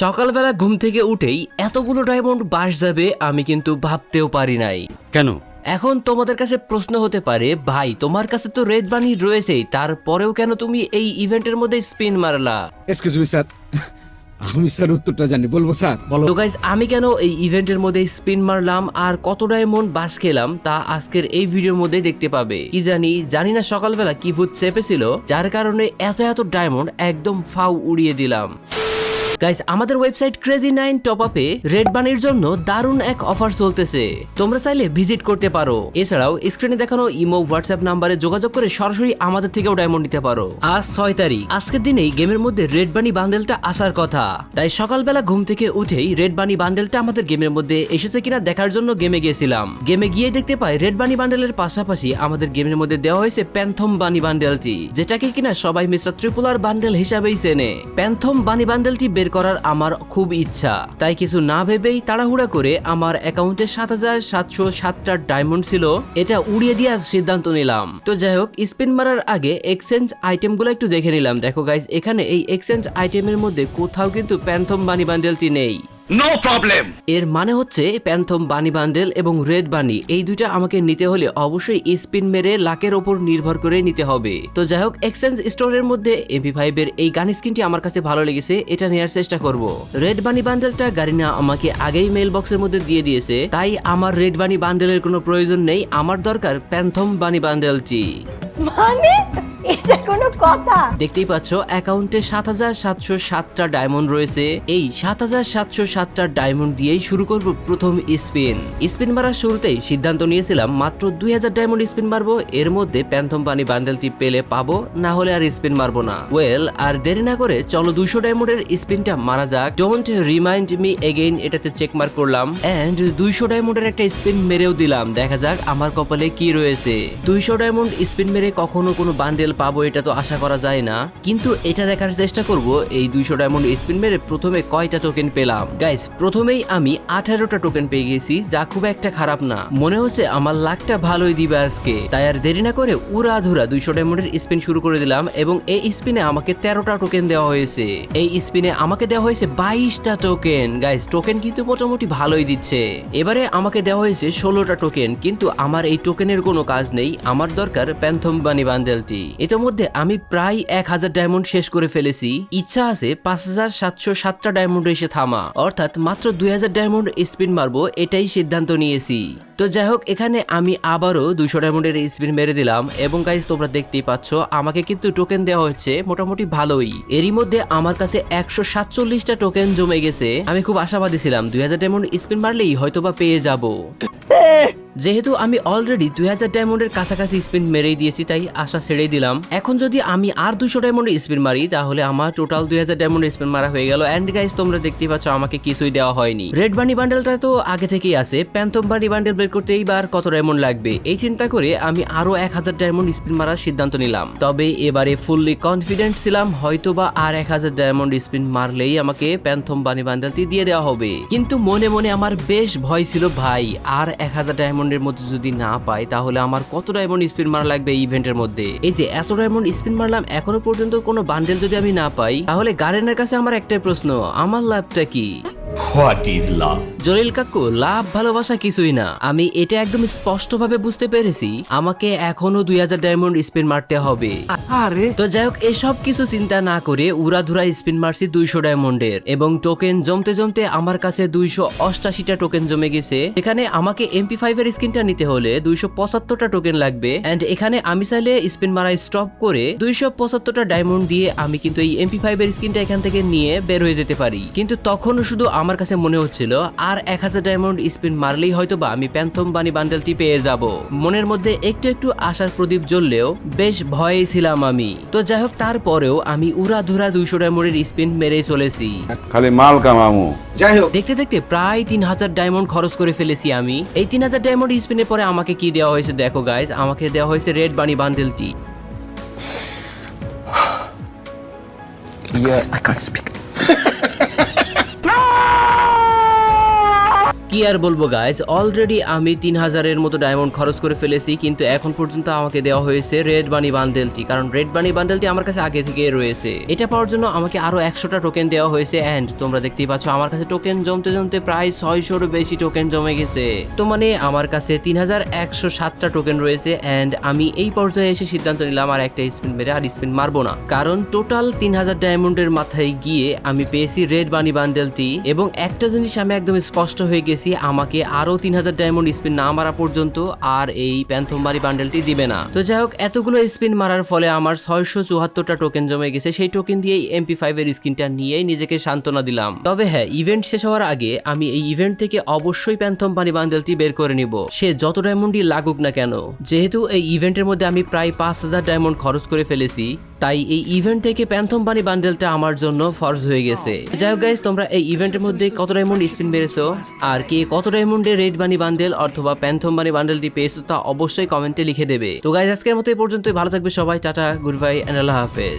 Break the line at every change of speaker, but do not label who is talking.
সকালবেলা ঘুম থেকে উঠেই এতগুলো ডায়মন্ড বাস যাবে আমি কিন্তু ভাবতেও পারি নাই।
কেন?
এখন তোমাদের কাছে প্রশ্ন হতে পারে ভাই তোমার কাছে তো রেড বানি রয়েছেই তারপরেও কেন তুমি এই ইভেন্টের মধ্যে স্পিন মারলা?
এক্সকিউজ মি স্যার আমি স্যার উত্তরটা জানি। বলব স্যার
তো গাইজ আমি কেন এই ইভেন্টের মধ্যে স্পিন মারলাম আর কত ডায়মন্ড বাস খেলাম তা আজকের এই ভিডিওর মধ্যে দেখতে পাবে। কি জানি জানি না সকালবেলা কি ভূত চেপেছিল যার কারণে এত এত ডায়মন্ড একদম ফাউ উড়িয়ে দিলাম। গাইস আমাদের ওয়েবসাইট ক্রেজি নাইন টপ আপে রেড বানির জন্য দারুণ এক অফার চলতেছে। তোমরা চাইলে ভিজিট করতে পারো। এছাড়াও স্ক্রিনে দেখানো ইমো হোয়াটসঅ্যাপ নাম্বারে যোগাযোগ করে সরাসরি আমাদের থেকেও ডায়মন্ড নিতে পারো। আজ ছয় তারিখ। আজকের দিনেই গেমের মধ্যে রেড বানি বান্ডেলটা আসার কথা। তাই সকালবেলা ঘুম থেকে উঠেই রেড বানি বান্ডেলটা আমাদের গেমের মধ্যে এসেছে কিনা দেখার জন্য গেমে গিয়েছিলাম গেমে গিয়ে দেখতে পাই রেড বানি বান্ডেলের পাশাপাশি আমাদের গেমের মধ্যে দেওয়া হয়েছে প্যান্থম বানি বান্ডেলটি যেটাকে কিনা সবাই মিস্টার ত্রিপুলার বান্ডেল হিসাবেই চেনে। প্যান্থম বানি বান্ডেলটি বের করার আমার খুব ইচ্ছা। তাই কিছু না ভেবেই তাড়াহুড়া করে আমার অ্যাকাউন্টে সাত হাজার সাতশো সাতটা ডায়মন্ড ছিল, এটা উড়িয়ে দেওয়ার সিদ্ধান্ত নিলাম। তো যাই হোক, স্পিন মারার আগে এক্সচেঞ্জ আইটেমগুলো একটু দেখে নিলাম। দেখো গাইজ এখানে এই এক্সচেঞ্জ আইটেমের মধ্যে কোথাও কিন্তু প্যান্থম বানি বান্ডেলটি নেই।
নো প্রবলেম
এর মানে হচ্ছে প্যান্থম বানি বান্ডেল এবং রেড বানি এই দুইটা আমাকে নিতে হলে অবশ্যই স্পিন মেরে লাকের ওপর নির্ভর করে নিতে হবে। তো যাই হোক এক্সচেঞ্জ স্টোরের মধ্যে এমপি ফাইভ এর এই গান স্কিনটি আমার কাছে ভালো লেগেছে এটা নেওয়ার চেষ্টা করব। রেড বানি বান্ডেলটা গারিনা আমাকে আগেই মেল বক্সের মধ্যে দিয়ে দিয়েছে তাই আমার রেড বানি বান্ডেলের কোনো প্রয়োজন নেই আমার দরকার প্যান্থম বানি বান্ডেলটি।
মানে এটা কথা।
দেখতেই পাচ্ছ, অ্যাকাউন্টে সাত হাজার সাতশো সাতটা ডায়মন্ড রয়েছে। এই সাত হাজার সাতশো সাতটা ডায়মন্ড দিয়েই শুরু করব প্রথম স্পিন। স্পিন মারার শুরুতেই সিদ্ধান্ত নিয়েছিলাম, মাত্র দুই হাজার ডায়মন্ড স্পিন মারবো, এর মধ্যে প্যান্থম পানি বান্ডেলটি পেলে পাবো, না হলে আর স্পিন মারবো না। ওয়েল, আর দেরি না করে চলো দুইশো ডায়মন্ডের স্পিনটা মারা যাক। ডোন্ট রিমাইন্ড মি এগেইন এটাতে চেক মার্ক করলাম। এন্ড দুইশো ডায়মন্ডের একটা স্পিন মেরেও দিলাম। দেখা যাক আমার কপালে কি রয়েছে। দুইশো ডায়মন্ড স্পিন মেরে কখনো কোনো বান্ডেল পাবো, এটা তো আশা করা যায় না। কিন্তু এটা দেখার চেষ্টা করব, এই দুইশো ডায়মন্ড স্পিন মেরে প্রথমে কয়টা টোকেন পেলাম। গাইস প্রথমেই আমি আঠারোটা টোকেন পেয়ে গেছি, যা খুব একটা খারাপ না। মনে হচ্ছে আমার লাখটা ভালোই দিবে আজকে। তাই আর দেরি না করে উড়া ধুরা দুইশো ডায়মন্ডের স্পিন শুরু করে দিলাম এবং এই স্পিনে আমাকে তেরোটা টোকেন দেওয়া হয়েছে। এই স্পিনে আমাকে দেওয়া হয়েছে বাইশটা টোকেন গাইস টোকেন কিন্তু মোটামুটি ভালোই দিচ্ছে। এবারে আমাকে দেওয়া হয়েছে ষোলোটা টোকেন কিন্তু আমার এই টোকেনের কোনো কাজ নেই। আমার দরকার প্যান্থম বানি বান্ডেলটি ইতিমধ্যে আমি প্রায় এক হাজার ডায়মন্ড শেষ করে ফেলেছি। ইচ্ছা আছে পাঁচ হাজার সাতশো সাতটা ডায়মন্ড এসে থামা। অর্থাৎ মাত্র দুই হাজার ডায়মন্ড স্পিন মারবো, এটাই সিদ্ধান্ত নিয়েছি। তো যাই হোক, এখানে আমি আবারও দুইশো ডায়মন্ডের স্পিন মেরে দিলাম এবং গাইজ তোমরা দেখতেই পাচ্ছ, আমাকে কিন্তু টোকেন দেওয়া হচ্ছে মোটামুটি ভালোই। এরই মধ্যে আমার কাছে একশো সাতচল্লিশটা টোকেন জমে গেছে। আমি খুব আশাবাদী ছিলাম, দুই হাজার ডায়মন্ড স্পিন মারলেই হয়তোবা পেয়ে যাব। যেহেতু আমি অলরেডি দুই হাজার ডায়মন্ডের কাছাকাছি স্পিন মেরেই দিয়েছি, তাই আশা ছেড়েই দিলাম। এখন যদি আমি আর দুশো ডায়মন্ড স্পিন মারি, তাহলে আমার টোটাল দুই হাজার ডায়মন্ড স্পিন মারা হয়ে গেল। অ্যান্ড গাইজ তোমরা দেখতে পাচ্ছ, আমাকে কিছুই দেওয়া হয়নি। রেড বানি বান্ডেলটা তো আগে থেকেই আছে। প্যান্থম বানি বান্ডেল বের করতে এইবার কত ডায়মন্ড লাগবে? এই চিন্তা করে আমি আরও এক হাজার ডায়মন্ড স্পিন মারার সিদ্ধান্ত নিলাম। তবে এবারে ফুললি কনফিডেন্ট ছিলাম, হয়তোবা আর এক হাজার ডায়মন্ড স্পিন মারলেই আমাকে প্যান্থম বানি বান্ডেলটি দিয়ে দেওয়া হবে। কিন্তু মনে মনে আমার বেশ ভয় ছিল, ভাই, আর এক হাজার ডায়মন্ডের মধ্যে যদি না পাই, তাহলে আমার কত ডায়মন্ড স্পিন মারা লাগবে ইভেন্টের মধ্যে? এই যে, এত ডায়মন্ড স্পিন মারলাম, এখনও পর্যন্ত কোনো বান্ডেল যদি আমি না পাই, তাহলে গার্ডেনের কাছে আমার একটাই প্রশ্ন, আমার লাভটা কি?
হোয়াট ইজ লাভ
জলিল কাকু লাভ ভালোবাসা কিছুই না। আমি এটা একদম স্পষ্টভাবে বুঝতে পেরেছি। আমাকে এখনও দুই হাজার ডায়মন্ড স্পিন মারতে হবে। তো যাই হোক এসব কিছু চিন্তা না করে উড়াধুরা স্পিন মারছি দুইশো ডায়মন্ডের। এবং টোকেন জমতে জমতে আমার কাছে দুইশো অষ্টাশিটা টোকেন জমে গেছে। এখানে আমাকে এমপি ফাইভ এর স্কিনটা নিতে হলে দুইশো পঁচাত্তরটা টোকেন লাগবে। এন্ড এখানে আমি চাইলে স্পিন মারা স্টপ করে দুইশো পঁচাত্তরটা ডায়মন্ড দিয়ে আমি কিন্তু এই এমপি ফাইভ এর স্কিনটা এখান থেকে নিয়ে বের হয়ে যেতে পারি। কিন্তু তখনও শুধু আমার কাছে মনে হচ্ছিল আর এক হাজার ডায়মন্ড স্পিন মারলেই হয়তো বা আমি প্যান্থম বানি বান্ডেলটি পেয়ে যাব। মনের মধ্যে একটু একটু আশার প্রদীপ জ্বললেও বেশ ভয়ে ছিলাম আমি। তো যাই হোক তারপরেও আমি উড়া ধুরা দুইশো ডায়মন্ডের স্পিন মেরে চলেছি।
খালি মাল কামামু।
যাই হোক।
দেখতে দেখতে প্রায় তিন হাজার ডায়মন্ড খরচ করে ফেলেছি আমি। এই তিন হাজার ডায়মন্ড স্পিনের পরে আমাকে কি দেওয়া হয়েছে দেখো গাইজ আমাকে দেওয়া হয়েছে রেড বানি বান্ডেলটি কি কি আর বলব গাইজ অলরেডি আমি তিন হাজারের মতো ডায়মন্ড খরচ করে ফেলেছি, কিন্তু এখন পর্যন্ত আমাকে দেওয়া হয়েছে রেড বানি বান্ডেলটি কারণ রেড বানি বান্ডেলটি আমার কাছে আগে থেকে রয়েছে। এটা পাওয়ার জন্য আমাকে আরও একশোটা টোকেন দেওয়া হয়েছে অ্যান্ড তোমরা দেখতেই পাচ্ছ আমার কাছে টোকেন জমতে জমতে প্রায় ছয়শোর বেশি টোকেন জমে গেছে। তো মানে আমার কাছে তিন হাজার একশো সাতটা টোকেন রয়েছে অ্যান্ড আমি এই পর্যায়ে এসে সিদ্ধান্ত নিলাম আর একটা স্পিন মেরে আর স্পিন মারবো না। কারণ টোটাল তিন হাজার ডায়মন্ডের মাথায় গিয়ে আমি পেয়েছি রেড বানি বান্ডেলটি এবং একটা জিনিস আমি একদম স্পষ্ট হয়ে গেছি আমাকে আরও তিন হাজার ডায়মন্ড স্পিন না মারা পর্যন্ত আর এই প্যান্থমবাড়ি বান্ডেলটি দিবে না। তো যাই হোক, এতগুলো স্পিন মারার ফলে আমার ছয়শো চুয়াত্তরটা টোকেন জমে গেছে। সেই টোকেন দিয়েই এমপি ফাইভ এর স্কিনটা নিয়েই নিজেকে সান্ত্বনা দিলাম। তবে হ্যাঁ ইভেন্ট শেষ হওয়ার আগে আমি এই ইভেন্ট থেকে অবশ্যই প্যান্থম বানি বান্ডেলটি বের করে নিব। সে যত ডায়মন্ডই লাগুক না কেন, যেহেতু এই ইভেন্টের মধ্যে আমি প্রায় পাঁচ হাজার ডায়মন্ড খরচ করে ফেলেছি তাই এই ইভেন্ট থেকে প্যান্থম পানি বান্ডেলটা আমার জন্য ফরজ হয়ে গেছে। যাই হোক গাইজ তোমরা এই ইভেন্টের মধ্যে কত ডায়মন্ড স্পিন মেরেছো? আর কে কত ডায়মন্ডে রেড বানি বান্ডেল অথবা প্যান্থম বানি বান্ডেলটি পেয়েছ তা অবশ্যই কমেন্টে লিখে দেবে। তো গাইজ আজকের মতো এই পর্যন্তই। ভালো থাকবে সবাই। Tata good bye and Allah হাফেজ।